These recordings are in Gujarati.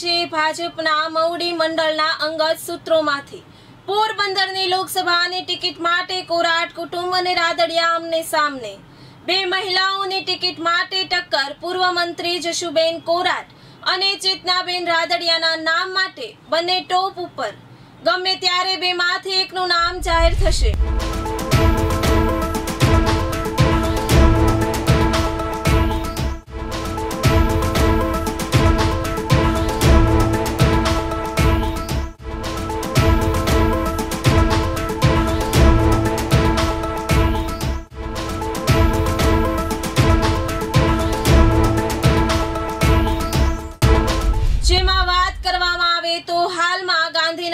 છે ભાજપના મવડી મંડળના અંગત સૂત્રોમાંથી. પોરબંદરની લોકસભાની ટિકિટ માટે કોરાટ કુટુંબ અને રાદડિયા આમને સામને. બે મહિલાઓની ટિકિટ માટે ટક્કર, પૂર્વ મંત્રી જશુબેન કોરાટ અને ચેતનાબેન રાદડિયાના નામ માટે બંને ટોપ ઉપર. ગમે ત્યારે બેમાંથી એકનું નામ જાહેર થશે.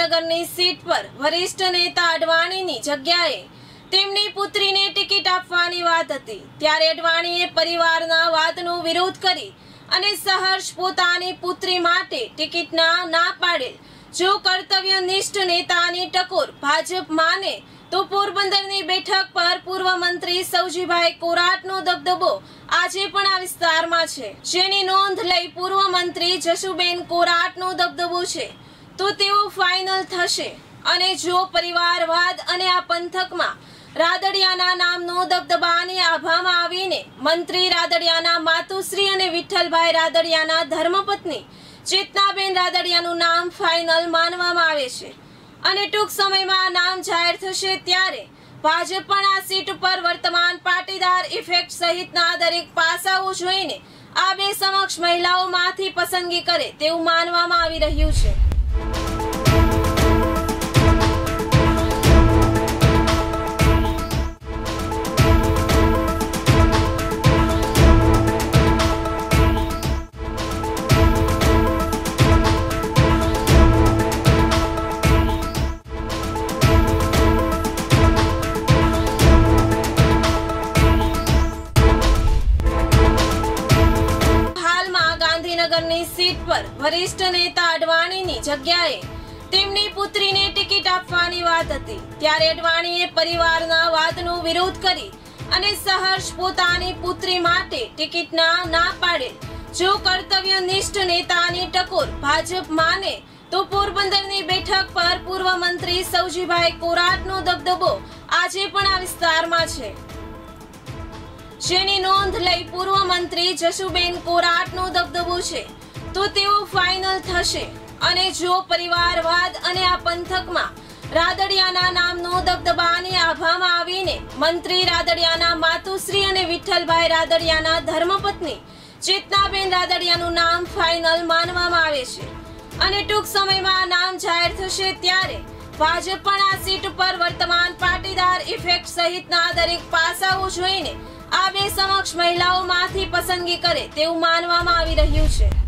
ગાંધીનગરની સીટ પર વરિષ્ઠ નેતા અડવાણીની જગ્યાએ તેમની પુત્રીને ટિકિટ આપવાની વાત હતી. ત્યારે અડવાણીએ પરિવારના વાતનો વિરોધ કરી અને સહર્ષ પોતાની પુત્રી માટે ટિકિટના ના પાડેલ જો કર્તવ્યનિષ્ઠ નેતાની ટકોર ભાજપ માને, તો પોરબંદરની બેઠક પર પૂર્વ મંત્રી સૌજીભાઈ કોરાટનો દબદબો આજે પણ આ વિસ્તારમાં છે. જેની નોંધ લઈ પૂર્વ મંત્રી જશુબેન કોરાટનો દબદબો છે. તો તેઓ ફાઇનલ થશે. અને જો પરિવારવાદ અને આ પંથકમાં રાદડિયાના નામનો દબદબાની આભામાં આવીને મંત્રી રાદડિયાના માતુશ્રી અને વિઠ્ઠલભાઈ રાદડિયાના ધર્મપત્ની ચેતનાબેન રાદડિયાનું નામ ફાઇનલ માનવામાં આવે છે. અને ટૂંક સમયમાં નામ જાહેર થશે ત્યારે ભાજપ પણ આ સીટ ઉપર વર્તમાન પાટીદાર ઇફેક્ટ સહિતના દરેક પાસાઓ જોઈને આ બે સમક્ષ મહિલાઓમાંથી પસંદગી કરે તેવું માનવામાં આવી રહ્યું છે. સીટ પર વરિષ્ઠ નેતા અડવાણીની જગ્યાએ તેમની પુત્રીને ટિકિટ આપવાની વાત હતી. ત્યારે અડવાણીએ પરિવારના વાતનો વિરોધ કરી અને સહર્ષ પોતાની પુત્રી માટે ટિકિટ ના પાડે. જો કર્તવ્યનિષ્ઠ નેતાની ટકોર ભાજપ માને, તો પોરબંદરની બેઠક પર પૂર્વ મંત્રી સૌજીભાઈ કોરાટનો દબદબો આજે પણ આ વિસ્તારમાં છે. જેની નોંધ લઈ પૂર્વ મંત્રી જશુબેન કોરાટનો દબદબો છે? તો તેઓ ફાઇનલ થશે. અને જો પરિવારવાદ અને આ પંથકમાં રાદડિયાના નામનો દબદબાને આભામાં આવીને મંત્રી રાદડિયાના માતુશ્રી અને વિઠ્ઠલભાઈ રાદડિયાના ધર્મપત્ની ચેતનાબેન રાદડિયાનું નામ ફાઇનલ માનવામાં આવે છે. અને ટૂંક સમયમાં નામ જાહેર થશે ત્યારે ભાજપ પણ આ સીટ પર વર્તમાન પાટીદાર ઇફેક્ટ સહિતના દરેક પાસાઓ જોઈને આ બે સમક્ષ મહિલાઓમાંથી પસંદગી કરે તેવું માનવામાં આવી રહ્યું છે.